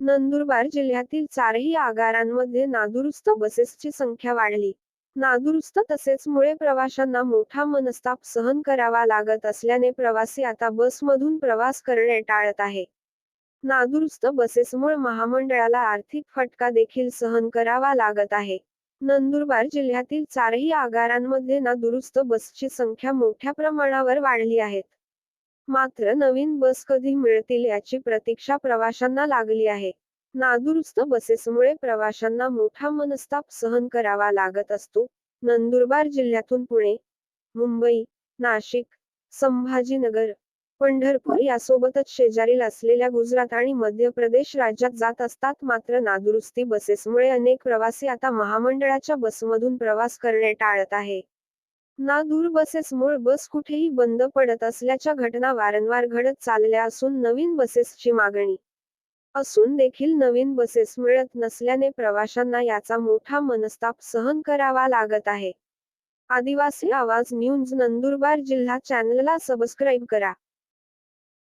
नंदुरबार जिल्ह्यातील चारही आगारांमध्ये नादुरुस्त बसेसची संख्या वाढली. नादुरुस्त तसेच मुळे प्रवाशांना मोठा मनस्ताप सहन करावा लागत असल्याने प्रवासी आता बसमधून प्रवास करणे टाळत आहे. नादुरुस्त बसेसमुळे महामंडळाला आर्थिक फटका देखील सहन करावा लागत आहे. नंदुरबार जिल्ह्यातील चारही आगारांमध्ये नादुरुस्त बसची संख्या मोठ्या प्रमाणावर वाढली आहेत मात्र नवीन बस कधी मिळतील याची प्रतीक्षा प्रवाशांना लागली आहे. नादुरुस्त बसेसमुळे प्रवाशांना मोठा मनस्ताप सहन करावा लागत असतो. नंदुरबार जिल्ह्यातून पुणे मुंबई नाशिक संभाजीनगर पंढरपूर यासोबतच शेजारील असलेल्या गुजरात आणि मध्य प्रदेश राज्यात जात असतात. मात्र नादुरुस्ती बसेसमुळे अनेक प्रवासी आता महामंडळाच्या बसमधून प्रवास करणे टाळत आहे. ना दूर बसेस बसेसमुळे बस कुठेही बंद पडत असल्याच्या घटना वारंवार घडत चालल्या असून नवीन बसेसची मागणी असून देखील नवीन बसेस मिळत नसल्याने प्रवाशांना याचा मोठा मनस्ताप सहन करावा लागत आहे. आदिवासी आवाज न्यूज नंदुरबार जिल्हा चॅनलला सबस्क्राईब करा.